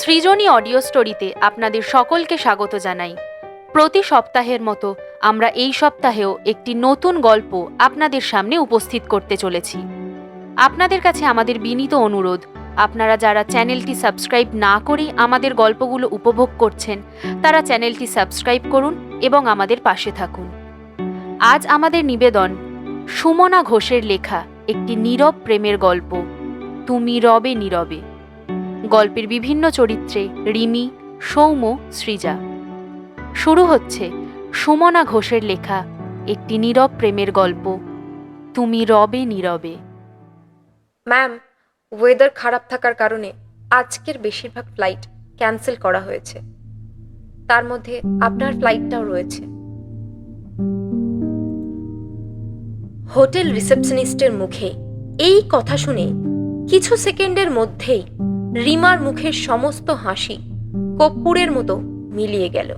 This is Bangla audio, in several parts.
সৃজনী অডিও স্টোরিতে আপনাদের সকলকে স্বাগত জানাই। প্রতি সপ্তাহের মতো আমরা এই সপ্তাহেও একটি নতুন গল্প আপনাদের সামনে উপস্থিত করতে চলেছি। আপনাদের কাছে আমাদের বিনীত অনুরোধ, আপনারা যারা চ্যানেলটি সাবস্ক্রাইব না করেই আমাদের গল্পগুলো উপভোগ করছেন, তারা চ্যানেলটি সাবস্ক্রাইব করুন এবং আমাদের পাশে থাকুন। আজ আমাদের নিবেদন, সুমনা ঘোষের লেখা একটি নীরব প্রেমের গল্প, তুমি রবে নীরবে। গল্পের বিভিন্ন চরিত্রে রিমি, সৌম্য, সৃজা। শুরু হচ্ছে সুমনা ঘোষের লেখা একটি নীরব প্রেমের গল্প, তুমি রবে নীরবে। ম্যাম ওয়েদার খারাপ থাকার কারণে আজকের বেশিরভাগ ফ্লাইট ক্যান্সেল করা হয়েছে। তার মধ্যে আপনার ফ্লাইটটাও রয়েছে। হোটেল রিসেপশনিস্টের মুখে এই কথা শুনে কিছু সেকেন্ডের মধ্যেই রিমার মুখের সমস্ত হাসি কর্পূরের মতো মিলিয়ে গেল।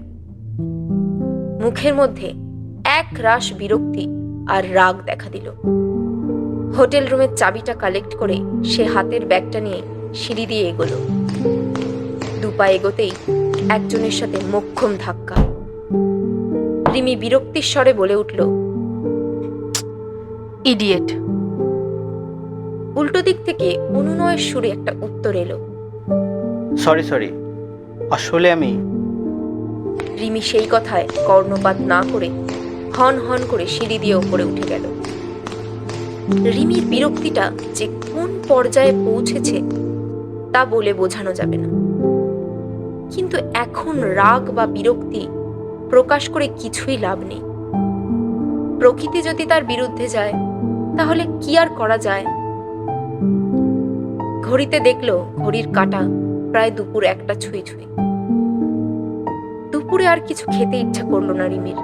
মুখের মধ্যে এক রাশ বিরক্তি আর রাগ দেখা দিল। হোটেল রুমের চাবিটা কালেক্ট করে সে হাতের ব্যাগটা নিয়ে সিঁড়ি দিয়ে এগোলো। দুপা এগোতেই একজনের সাথে মোক্ষম ধাক্কা। রিমি বিরক্তির স্বরে বলে উঠল, ইডিয়েট। উল্টো দিক থেকে অনুনয়ের সুরে একটা উত্তর এলো। সরি সরি আসলে আমি রিমি সেই কথায় কর্ণপাত না করে হন হন করে সিঁড়ি দিয়ে ওপরে উঠে গেল। রিমির বিরক্তিটা যে কোন পর্যায়ে পৌঁছেছে তা বলে বোঝানো যাবে না। কিন্তু এখন রাগ বা বিরক্তি প্রকাশ করে কিছুই লাভ নেই। প্রকৃতি যদি তার বিরুদ্ধে যায়, তাহলে কি আর করা যায়? ঘড়িতে দেখল ঘড়ির কাঁটা প্রায় দুপুর একটা ছুঁই ছুঁই। দুপুরে আর কিছু খেতে ইচ্ছা করল না রিমির।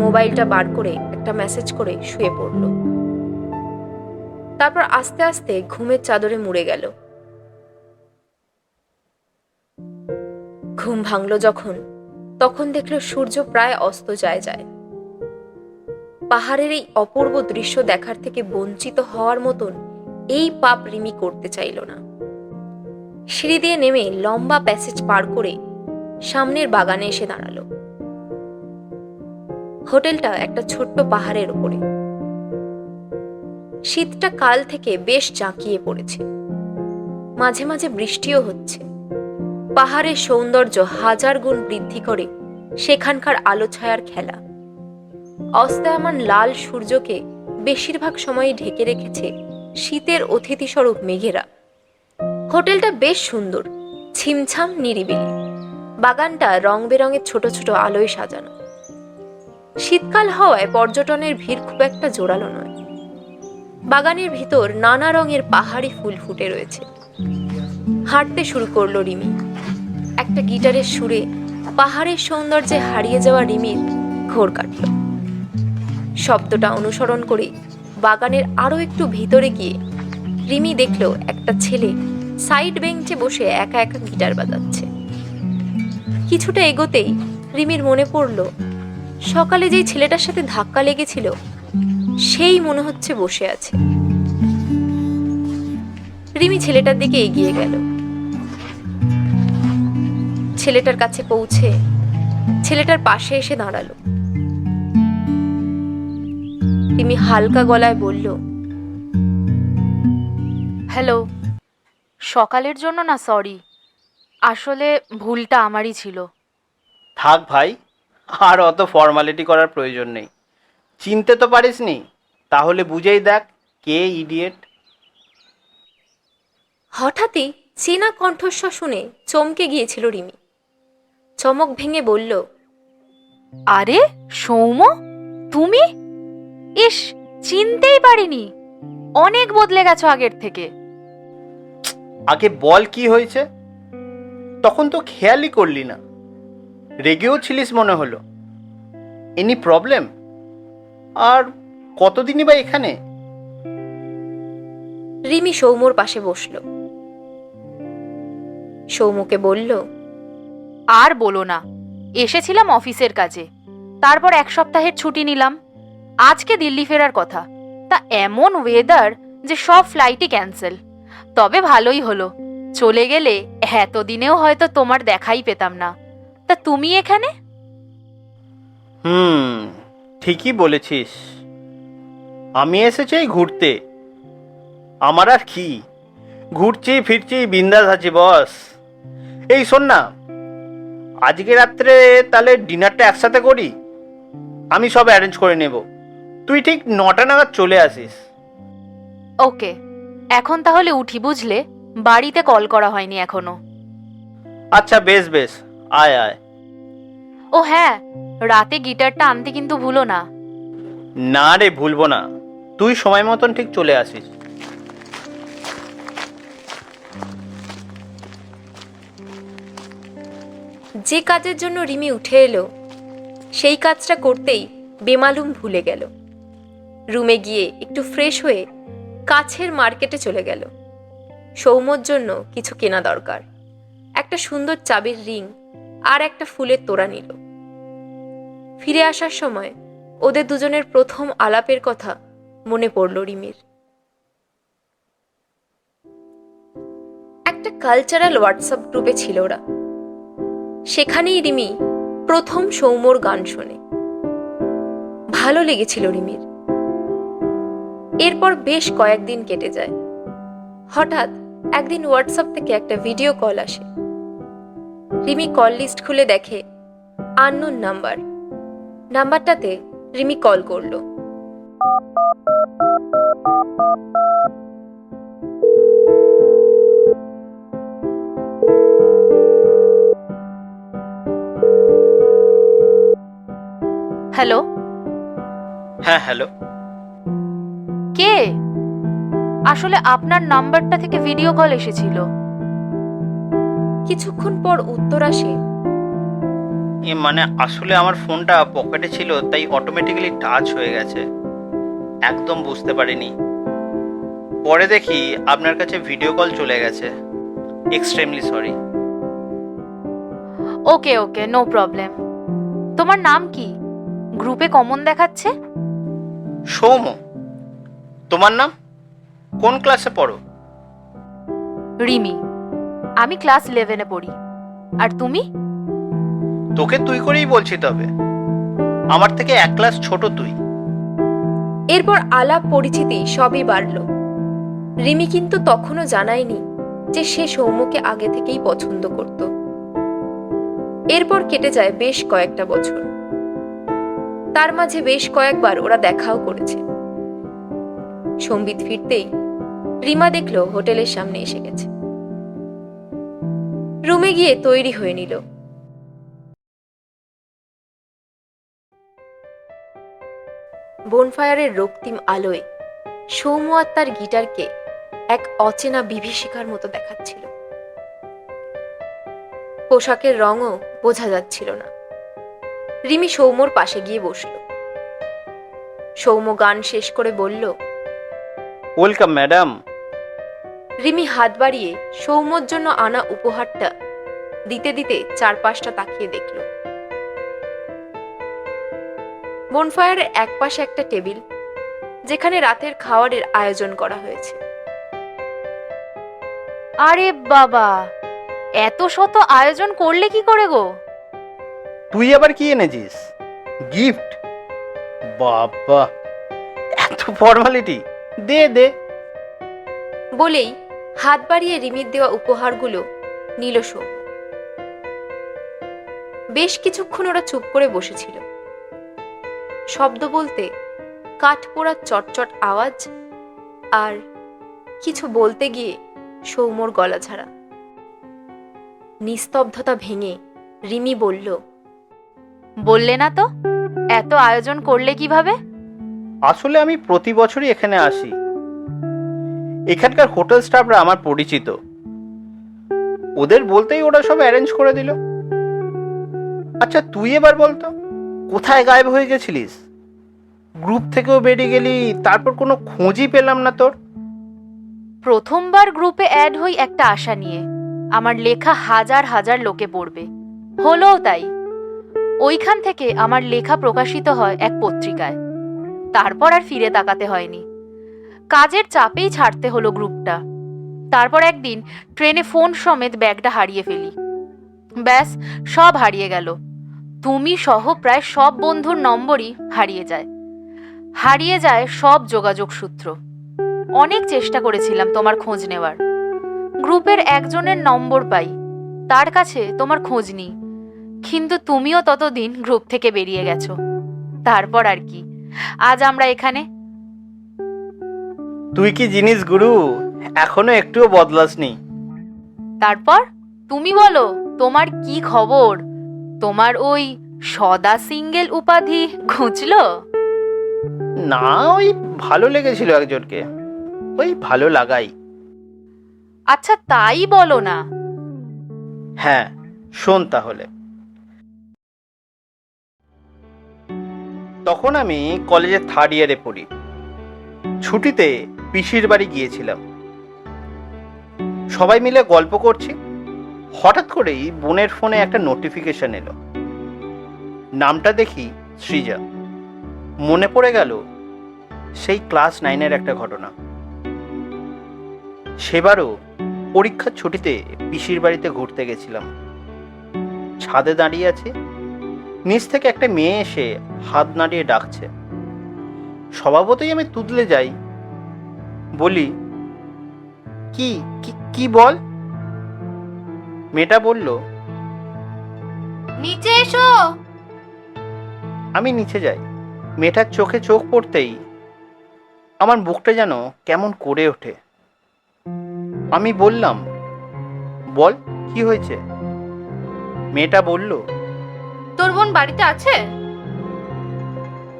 মোবাইলটা বার করে একটা মেসেজ করে শুয়ে পড়ল। তারপর আস্তে আস্তে ঘুমের চাদরে মুড়ে গেল। ঘুম ভাঙলো যখন, তখন দেখল সূর্য প্রায় অস্ত যায় যায়। পাহাড়ের এই অপূর্ব দৃশ্য দেখার থেকে বঞ্চিত হওয়ার মতন এই পাপ রিমি করতে চাইল না। সিঁড়ি দিয়ে নেমে লম্বা প্যাসেজ পার করে সামনের বাগানে এসে দাঁড়াল। হোটেলটা একটা ছোট্ট পাহাড়ের ওপরে শীতটা কাল থেকে বেশ জাঁকিয়ে পড়েছে। মাঝে মাঝে বৃষ্টিও হচ্ছে। পাহাড়ের সৌন্দর্য হাজার গুণ বৃদ্ধি করে সেখানকার আলো ছায়ার খেলা। অস্তায়মান লাল সূর্যকে বেশিরভাগ সময়ই ঢেকে রেখেছে শীতের অতিথিস্বরূপ মেঘেরা। হোটেলটা বেশ সুন্দর, ছিমছাম, নিরিবিলি। বাগানটা রং বেরঙের ছোট ছোট আলোয় সাজানো। শীতকাল হওয়ায় পর্যটনের ভিড় খুব একটা জোরালো নয়। বাগানের ভিতর নানা রঙের পাহাড়ি ফুল ফুটে রয়েছে। হাঁটতে শুরু করল রিমি। একটা গিটারের সুরে পাহাড়ের সৌন্দর্যে হারিয়ে যাওয়া রিমির ঘোর কাটল। শব্দটা অনুসরণ করে বাগানের আরও একটু ভিতরে গিয়ে রিমি দেখল একটা ছেলে সাইড বেঞ্চে বসে একা একা গিটার বাজাচ্ছে। কিছুটা এগোতেই রিমির মনে পড়ল, সকালে যেই ছেলেটার সাথে ধাক্কা লেগেছিল, সেই মনে হচ্ছে বসে আছে। রিমি ছেলেটার দিকে এগিয়ে গেল। ছেলেটার কাছে পৌঁছে ছেলেটার পাশে এসে দাঁড়াল। রিমি হালকা গলায় বলল, হ্যালো সকালের জন্য না সরি আসলে ভুলটা আমারই ছিল। থাক ভাই আর অত ফর্মালিটি করার প্রয়োজন নেই। চিনতে তো পারিসনি তাহলে বুঝেই দেখ কে ইডিয়েট হঠাৎই চেনা কণ্ঠস্বর শুনে চমকে গিয়েছিল রিমি। চমক ভেঙে বলল আরে সৌম্য তুমি? ইস চিনতেই পারিনি। অনেক বদলে গেছো আগের থেকে। আগে বল কি হয়েছে? তখন তো খেয়ালই করলি না। রেগেও ছিলিস মনে হলো। এনি প্রবলেম আর কতদিনই বা এখানে? রিমি সৌম্যর পাশে বসল। সৌম্যকে বলল আর বলো না এসেছিলাম অফিসের কাজে। তারপর এক সপ্তাহের ছুটি নিলাম। আজকে দিল্লি ফেরার কথা। তা এমন ওয়েদার যে সব ফ্লাইটই ক্যান্সেল তবে ভালোই হলো। চলে গেলে এতদিনেও হয়তো তোমার দেখাই পেতাম না। তা তুমি এখানে? হুম ঠিকই বলেছিস। আমি এসেছি ঘুরতে। আমার আর কি? ঘুরছি ফিরছি বিন্দাস আছি বস। এই শোন না আজকে রাত্রে তাহলে ডিনারটা একসাথে করি? আমি সব অ্যারেঞ্জ করে নেব। তুই ঠিক নটা নাগাদ চলে আসিস। ওকে। এখন তাহলে উঠি বুঝলে? বাড়িতে কল করা হয়নি এখনও। আচ্ছা বেশ বেশ। আয় আয়। ও হ্যাঁ রাতে গিটারটা আনতে কিন্তু ভুলো না। না রে ভুলবো না। তুই সময় মতন ঠিক চলে আসিস। যে কাজের জন্য রিমি উঠে এলো সেই কাজটা করতেই বেমালুম ভুলে গেল। রুমে গিয়ে একটু ফ্রেশ হয়ে কাছের মার্কেটে চলে গেল। সৌম্যর জন্য কিছু কেনা দরকার। একটা সুন্দর চাবির রিং আর একটা ফুলের তোড়া নিল। ফিরে আসার সময় ওদের দুজনের প্রথম আলাপের কথা মনে পড়ল রিমির। একটা কালচারাল হোয়াটসঅ্যাপ গ্রুপে ছিল ওরা। সেখানেই রিমি প্রথম সৌম্যর গান শোনে। ভালো লেগেছিল রিমির। এরপর বেশ কয়েকদিন কেটে যায়। হঠাৎ একদিন হোয়াটসঅ্যাপ থেকে একটা ভিডিও কল আসে। রিমি কল লিস্ট খুলে দেখে আননোন নাম্বার নাম্বারটাতে রিমি কল করল। হ্যালো হ্যাঁ হ্যালো কে? আসলে আপনার নাম্বারটা থেকে ভিডিও কল এসেছিল। কিছুক্ষণ পর উত্তর আসে। এ মানে আসলে আমার ফোনটা পকেটে ছিল তাই অটোমেটিক্যালি টাচ হয়ে গেছে। একদম বুঝতে পারিনি। পরে দেখি আপনার কাছে ভিডিও কল চলে গেছে। Extremely sorry okay okay no problem তোমার নাম কি? গ্রুপে কমন দেখাচ্ছে? সৌম তোমার নাম? কোন ক্লাসে পড়ো? রিমি আমি ক্লাস ইলেভেনে পড়ি। আর তুমি? তোকে তুই করেই বলছি তবে। আমার থেকে এক ক্লাস ছোট তুই। এরপর আলাপ পরিচিতি সবই বাড়ল। রিমি কিন্তু তখনও জানায়নি যে সে সৌম্যকে আগে থেকেই পছন্দ করত। এরপর কেটে যায় বেশ কয়েকটা বছর। তার মাঝে বেশ কয়েকবার ওরা দেখাও করেছে। সম্বিত ফিরতেই রিমা দেখল হোটেলের সামনে এসে গেছে। রুমে গিয়ে তৈরি হয়ে নিল। বনফায়ারের রক্তিম আলোয় সৌম্য আর তার গিটারকে এক অচেনা বিভীষিকার মতো দেখাচ্ছিল। পোশাকের রঙও বোঝা যাচ্ছিল না। রিমি সৌম্যর পাশে গিয়ে বসল। সৌম্য গান শেষ করে বলল ওয়েলকাম ম্যাডাম। রিমি হাত বাড়িয়ে সৌম্যর জন্য আনা উপহারটা দিতে দিতে চারপাশটা তাকিয়ে দেখল। বনফায়ারের একপাশে একটা টেবিল যেখানে রাতের খাওয়ারের আয়োজন করা হয়েছে। আরে বাবা এত শত আয়োজন করলে কি করে গো? তুই আবার কি এনেছিস? গিফট? বাবা এত ফর্মালিটি। দে দে। বলেই হাত বাড়িয়ে রিমির দেওয়া উপহারগুলো নিল সৌম্য বেশ কিছুক্ষণ ওরা চুপ করে বসেছিল। শব্দ বলতে কাঠ পোড়ার চটচট আওয়াজ আর কিছু বলতে গিয়ে সৌম্যর গলা ছাড়া। নিস্তব্ধতা ভেঙে রিমি বলল বললে না তো এত আয়োজন করলে কীভাবে? আসলে আমি প্রতি বছরই এখানে আসি। এখানকার হোটেল স্টাফরা আমার পরিচিত। ওদের বলতেই ওরা সব অ্যারেঞ্জ করে দিল। আচ্ছা তুই এবার বলতো কোথায় গায়েব হয়ে গেছিলিস? গ্রুপ থেকেও বেরিয়ে গেলি, তারপর কোনো খোঁজই পেলাম না তোর। প্রথমবার গ্রুপে অ্যাড হই একটা আশা নিয়ে। আমার লেখা হাজার হাজার লোকে পড়বে। হলোও তাই। ওইখান থেকে আমার লেখা প্রকাশিত হয় এক পত্রিকায়। তারপর আর ফিরে তাকাতে হয়নি। কাজের চাপেই ছাড়তে হলো গ্রুপটা। তারপর একদিন ট্রেনে ফোন সমেত ব্যাগটা হারিয়ে ফেলি। ব্যাস, সব হারিয়ে গেল। তুমি সহ প্রায় সব বন্ধুর নম্বরই হারিয়ে যায়। হারিয়ে যায় সব যোগাযোগ সূত্র। অনেক চেষ্টা করেছিলাম তোমার খোঁজ নেওয়ার। গ্রুপের একজনের নম্বর পাই। তার কাছে তোমার খোঁজ নেই। কিন্তু তুমিও ততদিন গ্রুপ থেকে বেরিয়ে গেছো। তারপর আর কি। আজ আমরা এখানে। তুই কি জিনিস গুরু? এখনও একটুও বদলাসনি। তারপর? তুমি বলো তোমার কি খবর? তোমার ওই সদা সিঙ্গেল উপাধি ঘুচলো না ওই ভালো লেগেছিল একজনকে। ওই ভালো লাগাই। আচ্ছা তাই বলো না। হ্যাঁ শোন তাহলে। তখন আমি কলেজের থার্ড ইয়ারে পড়ি। ছুটিতে পিসির বাড়ি গিয়েছিলাম। সবাই মিলে গল্প করছি। হঠাৎ করেই বোনের ফোনে একটা নোটিফিকেশন এলো। নামটা দেখি সৃজা। মনে পড়ে গেল সেই ক্লাস নাইনের একটা ঘটনা। সেবারও পরীক্ষার ছুটিতে পিসির বাড়িতে ঘুরতে গেছিলাম। ছাদে দাঁড়িয়ে আছে। নিচ থেকে একটা মেয়ে এসে হাত নাড়িয়ে ডাকছে। স্বভাবতই আমি তুদলে যাই। বলি কি কি- বল? মেয়েটা বলল নিচে এসো! আমি নিচে যাই। মেয়েটার চোখে চোখ পড়তেই আমার বুকটা যেন কেমন করে ওঠে। আমি বললাম বল কি হয়েছে? মেয়েটা বলল তোর বোন বাড়িতে আছে?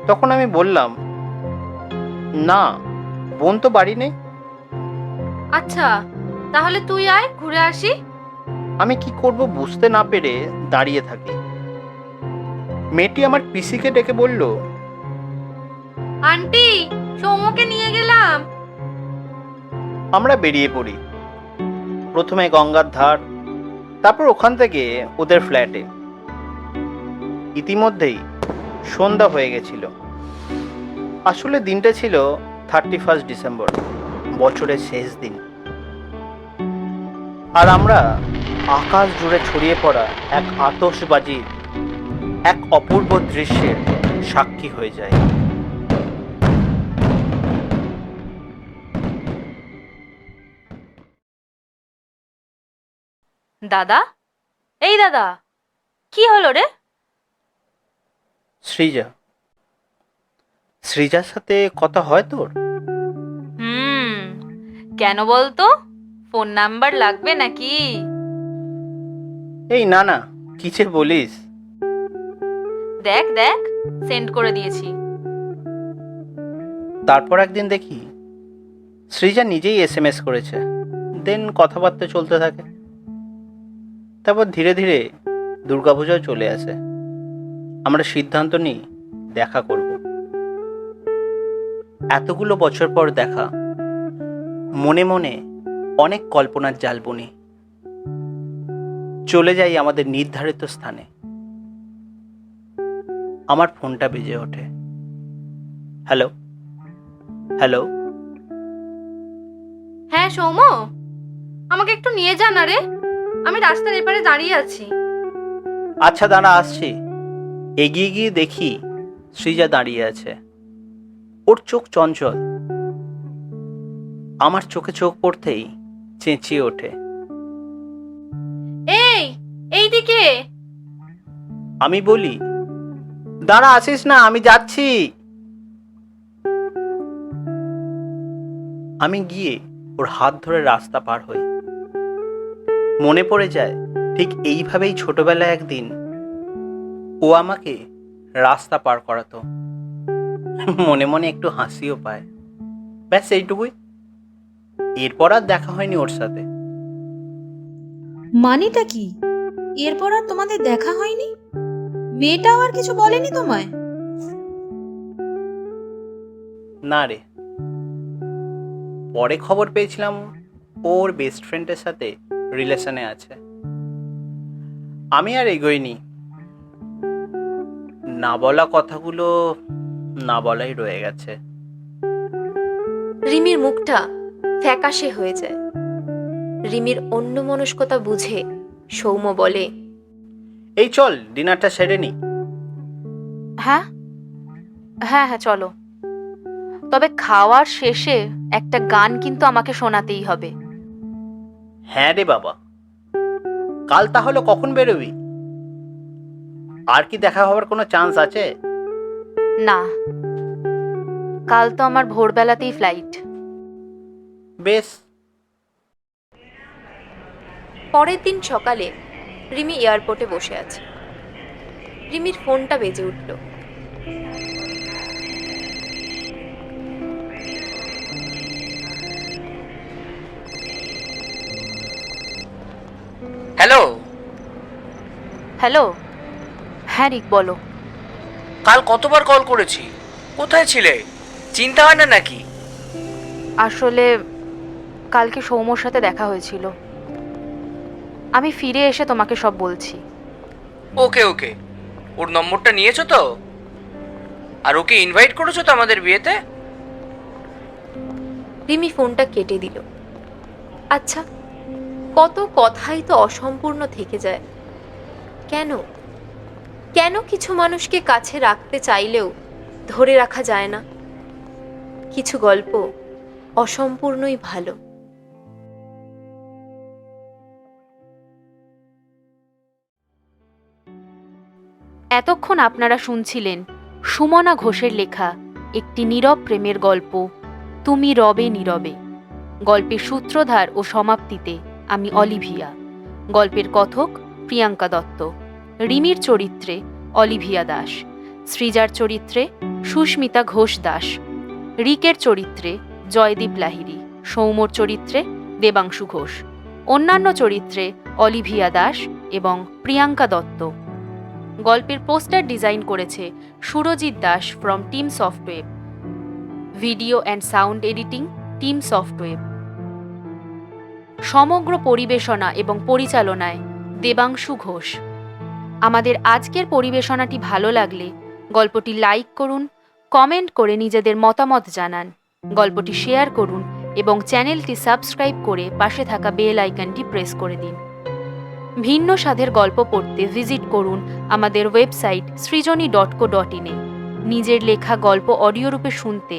তখন আমি বললাম না বোন তো বাড়ি নেই। আচ্ছা তাহলে তুই আয় ঘুরে আসি। আমি কি করব বুঝতে না পেরে দাঁড়িয়ে থাকি। মেয়েটি আমার পিসিকে ডেকে বলল আন্টি সৌমকে নিয়ে গেলাম। আমরা বেরিয়ে পড়ি। প্রথমে গঙ্গার ধার তারপর ওখান থেকে ওদের ফ্ল্যাটে। ইতিমধ্যেই সন্ধ্যা হয়ে গেছিল। আসলে দিনটা ছিল থার্টি ফার্স্ট ডিসেম্বর বছরের শেষ দিন। আর আমরা আকাশ জুড়ে ছড়িয়ে পড়া এক আতশবাজির এক অপূর্ব দৃশ্যের সাক্ষী হয়ে যায় দাদা? এই দাদা, কি হলো রে? সৃজা। সৃজার সাথে কথা হয় তোর? হুম কেন বলতো? ফোন নাম্বার লাগবে নাকি? এই না না কি যে বলিস? দেখ দেখ সেন্ড করে দিয়েছি। তারপর একদিন দেখি সৃজা নিজেই এস এম এস করেছে। দেন কথাবার্তা চলতে থাকে। তারপর ধীরে ধীরে দুর্গাপূজাও চলে আসে। আমরা সিদ্ধান্ত নিই দেখা করব। এতগুলো বছর পর দেখা মনে মনে অনেক কল্পনার জাল বুনি চলে যাই আমাদের নির্ধারিত স্থানে। আমার ফোনটা বেজে ওঠে। হ্যালো? হ্যালো? হ্যাঁ সৌম আমাকে একটু নিয়ে যা না রে। আমি রাস্তার এপারে দাঁড়িয়ে আছি। আচ্ছা দাঁড়া আসছি। এগিয়ে গিয়ে দেখি সৃজা দাঁড়িয়ে আছে। ওর চোখ চঞ্চল। আমার চোখে চোখ পড়তেই চেঁচিয়ে ওঠে। এই এইদিকে। আমি বলি দাঁড়া আসিস না আমি যাচ্ছি। আমি গিয়ে ওর হাত ধরে রাস্তা পার হই। মনে পড়ে যায় ঠিক এইভাবেই ছোটবেলায় একদিন ও আমাকে রাস্তা পার করাতো। মনে মনে একটু হাসিও পায়। ব্যাস এইটুকুই। এরপর আর দেখা হয়নি ওর সাথে। মানেটা কি? এরপর আর তোমাদের দেখা হয়নি? মেয়েটাও আর কিছু বলেনি তোমায়? না রে। পরে খবর পেয়েছিলাম ওর বেস্ট ফ্রেন্ডের সাথে রিলেশনে আছে। আমি আর এগোইনি। না বলা কথাগুলো না বলাই রয়ে গেছে। রিমির মুখটা ফ্যাকাশে হয়ে যায়। রিমির অন্য মনস্কতা বুঝে সৌম্য বলে এই চল ডিনারটা সেরে নি। হ্যাঁ? হ্যাঁ হ্যাঁ চলো। তবে খাওয়ার শেষে একটা গান কিন্তু আমাকে শোনাতেই হবে। হ্যাঁ রে বাবা। কাল তাহলে কখন বেরোবি? আর কি দেখা হওয়ার কোনো চান্স আছে? না। কাল তো আমার ভোরবেলাতেই ফ্লাইট বেশ। পরের দিন সকালে রিমি এয়ারপোর্টে বসে আছে। রিমির ফোনটা বেজে উঠল। হ্যালো? হ্যালো? হ্যাঁ রিক বলো। কাল কতবার কল করেছি? কোথায় ছিলে? চিন্তা হয় না নাকি? আসলে কালকে সৌম্যর সাথে দেখা হয়েছিল। আমি ফিরে এসে তোমাকে সব বলছি। ওকে ওকে। ওর নম্বরটা নিয়েছো তো? আর ওকে ইনভাইট করেছ তো আমাদের বিয়েতে? রিমি ফোনটা কেটে দিল। আচ্ছা কত কথাই তো অসম্পূর্ণ থেকে যায়। কেন? কেন কিছু মানুষকে কাছে রাখতে চাইলেও ধরে রাখা যায় না? কিছু গল্প অসম্পূর্ণই ভালো। এতক্ষণ আপনারা শুনছিলেন সুমনা ঘোষের লেখা একটি নীরব প্রেমের গল্প, তুমি রবে নীরবে। গল্পের সূত্রধার ও সমাপ্তিতে আমি অলিভিয়া, গল্পের কথক প্রিয়াঙ্কা দত্ত। রিমির চরিত্রে অলিভিয়া দাস, সৃজার চরিত্রে সুস্মিতা ঘোষ দাস, রিকের চরিত্রে জয়দীপ লাহিড়ী সৌম্যর চরিত্রে দেবাংশু ঘোষ, অন্যান্য চরিত্রে অলিভিয়া দাস এবং প্রিয়াঙ্কা দত্ত। গল্পের পোস্টার ডিজাইন করেছে Surajit Das from team Softweb. Video and sound editing team Softweb. সমগ্র পরিবেশনা এবং পরিচালনায় দেবাংশু ঘোষ। আমাদের আজকের পরিবেশনাটি ভালো লাগলে গল্পটি লাইক করুন, কমেন্ট করে নিজেদের মতামত জানান। গল্পটি শেয়ার করুন এবং চ্যানেলটি সাবস্ক্রাইব করে পাশে থাকা বেল আইকনটি প্রেস করে দিন। ভিন্ন স্বাদের গল্প পড়তে ভিজিট করুন আমাদের website Srijani dot co dot ইনে নিজের লেখা গল্প অডিও রূপে শুনতে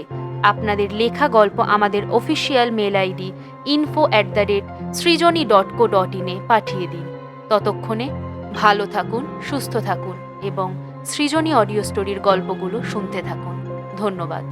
আপনাদের লেখা গল্প আমাদের official mail ID info at the rate Srijani dot co dot ইনে পাঠিয়ে দিন। ততক্ষণে ভালো থাকুন সুস্থ থাকুন এবং সৃজনী অডিও স্টোরির গল্পগুলো শুনতে থাকুন। ধন্যবাদ।